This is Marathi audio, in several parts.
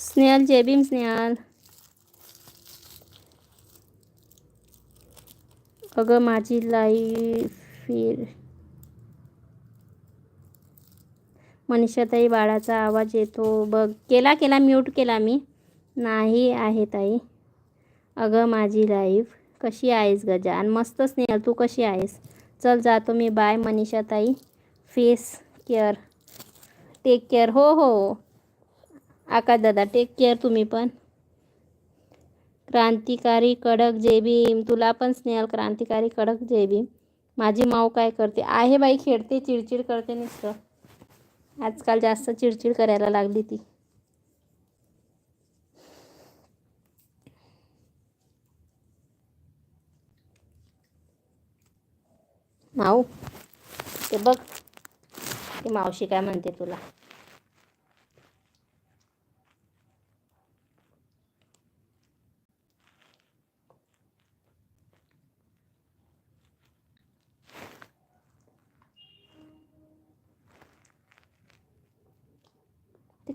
स्नेहल जय भीम स्नेहल. अगं माझी लाईफ फिर मनीषाताई बाळाचा आवाज येतो. बघ केला केला म्यूट केला मी. नाही आहे ताई. अगं माझी लाईफ कशी आहेस गजान मस्त स्नेहल तू कशी आहेस? चल जातो मी. बाय मनीषाताई. फेस केअर टेक केअर हो हो. आकाश दादा टेक केअर तुम्ही पण. क्रांतिकारी कडक जय भीम तुला पण स्नेहल क्रांतिकारी कडक जय भीम माझी माऊ काय करते? आहे बाई खेळते चिडचिड करते नुसतं. आजकाल जास्त चिडचिड करायला लागली ती. माऊ ते बघ ते मावशी काय म्हणते तुला.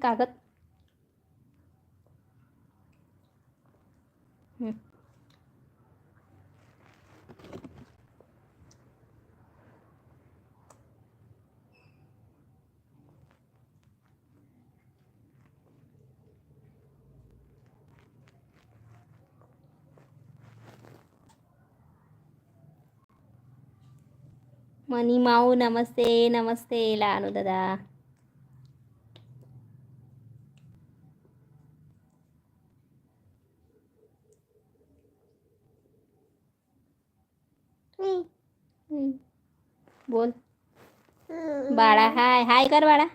ते कागद हं. मनी माऊ नमस्ते नमस्ते लहानू दादा हं. बोल. बाळा हाय. हाय कर बाळा.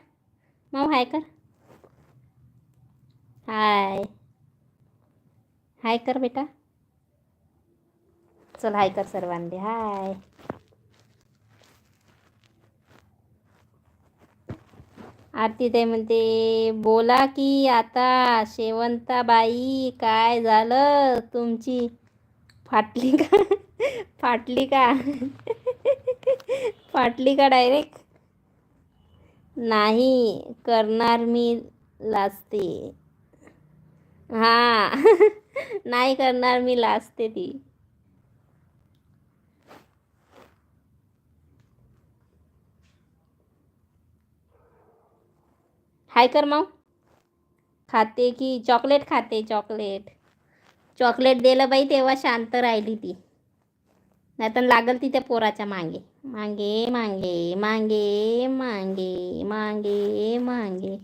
माऊ हाय कर. हाय. हाय कर बेटा. चल हाय कर सर्वांले. हाय. आरती ते म्हणते बोला की आता शेवंताबाई काय झालं? तुमची फाटली का? फाटली का? फाटली का डायरेक्ट नाही करणार मी लाजते. हा नाही करणार मी लाजते ती. हाय कर मग. खाते की चॉकलेट खाते चॉकलेट चॉकलेट दिलं बाई तेव्हा शांत राहिली ती. नाहीतर लागल तिथे पोराच्या मागे. मागे मागे मागे मागे मागे मागे.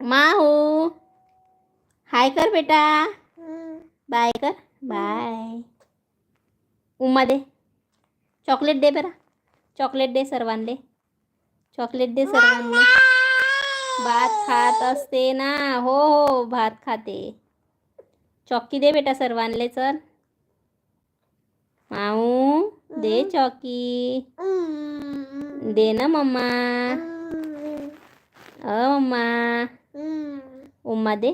माहू हो. हाय कर बेटा. बाय कर. बाय. उमा दे. चॉकलेट दे बरा. चॉकलेट दे सर्वांले चॉकलेट दे सर्वांले भात खात असते ना. हो हो भात खाते. चॉकी दे बेटा सर्वांले चल. माऊ दे चॉकी. दे ना मम्मा. अ मम्मा. उम्मा दे.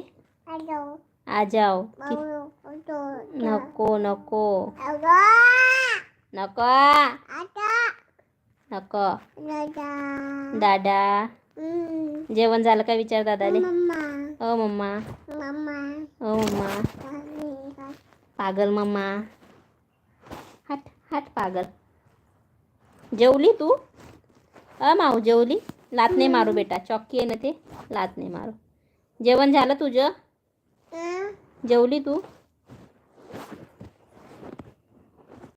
आ जाओ. नको नको. नको. नको. दादा. जेवण झालं का विचार दादाले? ओ मम्मा. ओ मम्मा. पागल मम्मा. हट पागल. जेवली तू? अ माऊ जेवली? लात नाही मारू बेटा. चॉक्की आहे ना ते लात नाही मारू. जेवण झालं तुझं? जेवली तू?